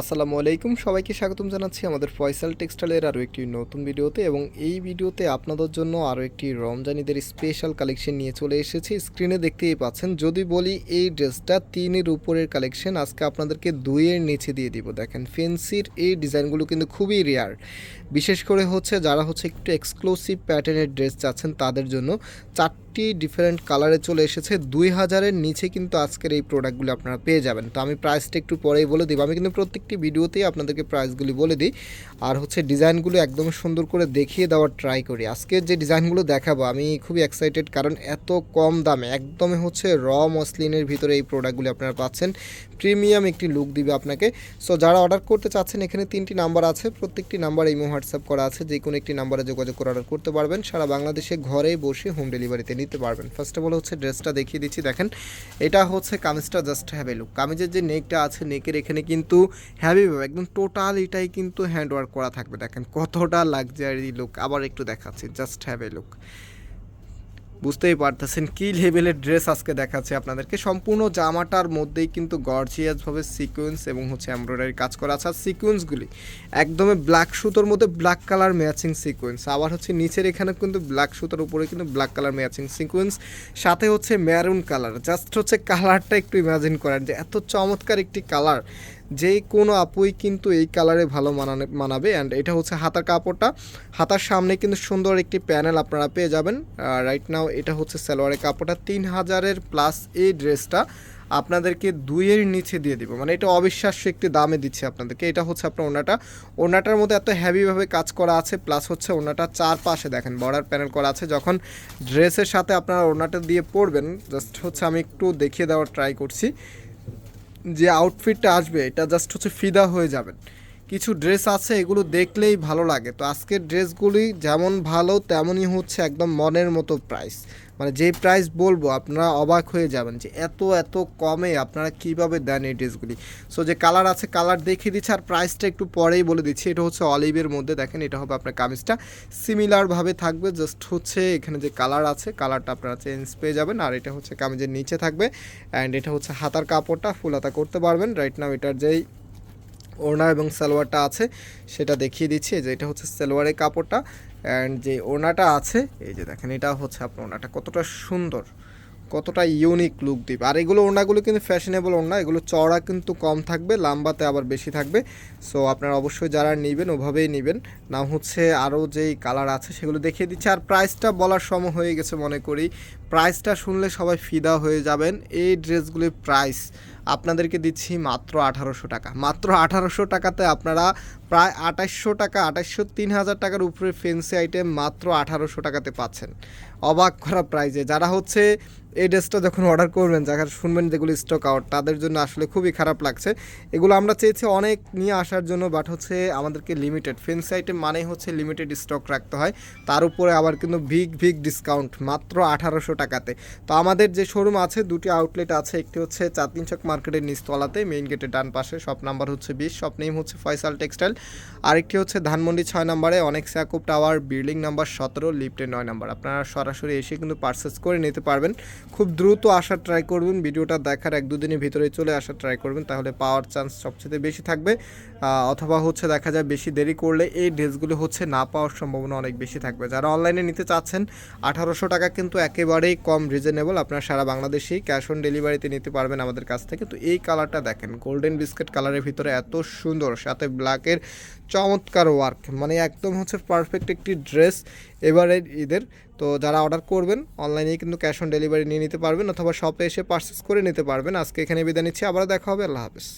আসসালামু আলাইকুম। সবাইকে স্বাগতম জানাচ্ছি আমাদের ফয়সাল টেক্সটাইলের আরও একটি নতুন ভিডিওতে এবং এই ভিডিওতে আপনাদের জন্য আরও একটি রমজানিদের স্পেশাল কালেকশন নিয়ে চলে এসেছি। স্ক্রিনে দেখতেই পাচ্ছেন, যদি বলি এই ড্রেসটা তিনের উপরের কালেকশন আজকে আপনাদেরকে দুইয়ের নিচে দিয়ে দিব। দেখেন ফেন্সির এই ডিজাইনগুলো কিন্তু খুবই রেয়ার বিশেষ করে হচ্ছে যারা হচ্ছে একটু এক্সক্লুসিভ প্যাটার্নের ড্রেস চাচ্ছেন, তাদের জন্য চারটি ডিফারেন্ট কালারে চলে এসেছে। দুই হাজারের নিচে কিন্তু আজকের এই প্রোডাক্টগুলো আপনারা পেয়ে যাবেন। তো আমি প্রাইসটা একটু পরেই বলে দিব। আমি কিন্তু প্রত্যেকটি ভিডিওতেই আপনাদেরকে প্রাইসগুলি বলে দিই। আর হচ্ছে ডিজাইনগুলো একদম সুন্দর করে দেখিয়ে দেওয়ার ট্রাই করি। আজকের যে ডিজাইনগুলো দেখাবো, আমি খুবই এক্সাইটেড কারণ এত কম দামে, একদমই হচ্ছে র মসলিনের ভিতরে এই প্রোডাক্টগুলি আপনারা পাচ্ছেন। প্রিমিয়াম একটি লুক দিবে আপনাকে। সো যারা অর্ডার করতে চাচ্ছেন, এখানে তিনটি নাম্বার আছে। প্রত্যেকটি নাম্বার ইমো হোয়াটসঅ্যাপ করা আছে। যে কোনো একটি নাম্বারে যোগাযোগ করে অর্ডার করতে পারবেন। সারা বাংলাদেশে ঘরে বসে হোম ডেলিভারিতে নিতে পারবেন। ফার্স্ট অফ অল হচ্ছে ড্রেসটা দেখিয়ে দিচ্ছি। দেখেন, এটা হচ্ছে কামিজটা জাস্ট হ্যাভি লুক কামিজের যে নেকটা আছে নেকের এখানে কিন্তু হ্যাভি একদম টোটাল এটাই কিন্তু হ্যান্ড ওয়ার্ক করা থাকবে। দেখেন কতটা লাক্সারি লুক আবার একটু দেখাচ্ছি জাস্ট হ্যাভি লুক বুঝতেই পারতেছেন কী লেভেলের ড্রেস আজকে দেখাচ্ছে আপনাদেরকে। সম্পূর্ণ জামাটার মধ্যেই কিন্তু গর্জিয়াসভাবে সিকোয়েন্স এবং হচ্ছে এমব্রয়ডারি কাজ করা আছে। আর সিকোয়েন্সগুলি একদমই ব্ল্যাক সুতোর মধ্যে ব্ল্যাক কালার ম্যাচিং সিকোয়েন্স আবার হচ্ছে নিচের এখানে কিন্তু ব্ল্যাক সুতোর উপরে কিন্তু ব্ল্যাক কালার ম্যাচিং সিকোয়েন্স সাথে হচ্ছে ম্যারুন কালার জাস্ট হচ্ছে কালারটা একটু ইমাজিন করেন যে এত চমৎকার একটি কালার যে কোনো আপুই কিন্তু এই কালারে ভালো মানানে, মানাবে অ্যান্ড এটা হচ্ছে হাতার কাপড়টা। হাতার সামনে কিন্তু সুন্দর একটি প্যানেল আপনারা পেয়ে যাবেন। রাইট নাও এটা হচ্ছে সালোয়ারের কাপড়টা, তিন হাজারের প্লাস এই ড্রেসটা আপনাদেরকে দুইয়ের নিচে দিয়ে দিব। মানে এটা অবিশ্বাস্য একটি দামে দিচ্ছে আপনাদেরকে। এটা হচ্ছে আপনার ওনাটা ওনাটার মধ্যে এত হ্যাভিভাবে কাজ করা আছে প্লাস হচ্ছে ওনাটা চারপাশে দেখেন বর্ডার প্যানেল করা আছে। যখন ড্রেসের সাথে আপনারা ওনাটা দিয়ে পরবেন জাস্ট হচ্ছে আমি একটু দেখিয়ে দেওয়ার ট্রাই করছি। যে আউটফিটটা আসবে এটা জাস্ট হচ্ছে ফিদা হয়ে যাবেন। কিছু ড্রেস আছে, এগুলো দেখলেই ভালো লাগে। তো আজকের ড্রেসগুলি যেমন ভালো, তেমনই হচ্ছে একদম মনের মতো প্রাইস মানে যেই প্রাইস বলব, আপনারা অবাক হয়ে যাবেন যে এত এত কমে আপনারা কীভাবে দেন এই ড্রেসগুলি সো যে কালার আছে কালার দেখিয়ে দিচ্ছে, আর প্রাইসটা একটু পরেই বলে দিচ্ছি। এটা হচ্ছে অলিভের মধ্যে, দেখেন এটা হবে আপনার কামিজটা। সিমিলারভাবে থাকবে জাস্ট হচ্ছে এখানে যে কালার আছে কালারটা আপনারা চেঞ্জ পেয়ে যাবেন, আর এটা হচ্ছে কামিজের নিচে থাকবে। অ্যান্ড এটা হচ্ছে হাতার কাপড়টা ফুল হাতা করতে পারবেন। রাইট নাও এটার যেই ওড়না এবং সালোয়ারটা আছে, সেটা দেখিয়ে দিচ্ছি। যে এটা হচ্ছে সালোয়ারের কাপড়টা অ্যান্ড যে ওড়নাটা আছে, এই যে দেখেন, এটা হচ্ছে আপনার ওড়নাটা কতটা সুন্দর। কতটা ইউনিক লুক দিবে। আর এগুলো ওড়নাগুলো কিন্তু ফ্যাশনেবল ওড়না, এগুলো চড়া কিন্তু কম থাকবে, লাম্বাতে আবার বেশি থাকবে। সো আপনারা অবশ্যই যারা নেবেন, ওভাবেই নেবেন। না হচ্ছে আরও যেই কালার আছে, সেগুলো দেখিয়ে দিচ্ছে। আর প্রাইসটা বলার সময় হয়ে গেছে, মনে করি। প্রাইসটা শুনলে সবাই ফিদা হয়ে যাবেন। এই ড্রেসগুলির প্রাইস আপনাদেরকে দিচ্ছি মাত্র আঠারোশো টাকা। মাত্র আঠারোশো টাকাতে আপনারা প্রায় আঠাশশো টাকা আঠাশশো তিন হাজার টাকার উপরে ফেন্সি আইটেম মাত্র আঠারোশো টাকাতে পাচ্ছেন। অবাক করা প্রাইজে যারা হচ্ছে এই ড্রেসটা যখন অর্ডার করবেন, যারা শুনবেন যেগুলো স্টক আউট তাদের জন্য আসলে খুবই খারাপ লাগছে। এগুলো আমরা চেয়েছি অনেক নিয়ে আসার জন্য বাট হচ্ছে আমাদেরকে লিমিটেড ফেন্সি আইটেম মানেই হচ্ছে লিমিটেড স্টক রাখতে হয়। তার উপরে আবার কিন্তু বিগ বিগ ডিসকাউন্ট মাত্র আঠারোশো টাকাতে। তো আমাদের যে শোরুম আছে, দুটি আউটলেট আছে, একটি হচ্ছে চাঁদনি চক মার্কেটের নিচতলাতে মেইন গেটের ডান পাশে শপ নাম্বার হচ্ছে বিশ শপ নেম হচ্ছে ফয়সাল টেক্সটাইল আরেকটি হচ্ছে ধানমন্ডি ছয় নম্বরে, অনেক স্যাকুপ টাওয়ার বিল্ডিং নাম্বার সতেরো লিফটের নয় নাম্বার। আপনারা সরাসরি এসে কিন্তু পারচেস করে নিতে পারবেন। খুব দ্রুত আসার ট্রাই করবেন, ভিডিওটা দেখার এক দুদিনের ভিতরে চলে আসার ট্রাই করবেন, তাহলে পাওয়ার চান্স সবচেয়ে বেশি থাকবে। অথবা হচ্ছে দেখা যায় বেশি দেরি করলে এই ড্রেসগুলো হচ্ছে না পাওয়ার সম্ভাবনা অনেক বেশি থাকবে। যারা অনলাইনে নিতে চাচ্ছেন, আঠারোশো টাকা কিন্তু একেবারেই কম রিজনেবল আপনারা সারা বাংলাদেশেই ক্যাশ অন ডেলিভারিতে নিতে পারবেন আমাদের কাছ থেকে। তো এই কালারটা দেখেন গোল্ডেন বিস্কিট কালারের ভিতরে এত সুন্দর, সাথে ব্ল্যাকের চমৎকার ওয়ার্ক মানে একদম হচ্ছে পারফেক্ট একটি ড্রেস এবারের ঈদের। তো যারা অর্ডার করবেন অনলাইনে কিন্তু ক্যাশ অন ডেলিভারি নিয়ে নিতে পারবেন অথবা শপে এসে পারচেস করে নিতে পারবেন। আজকে এখানে বিদায় নিচ্ছি আবার দেখা হবে, আল্লাহ হাফেজ।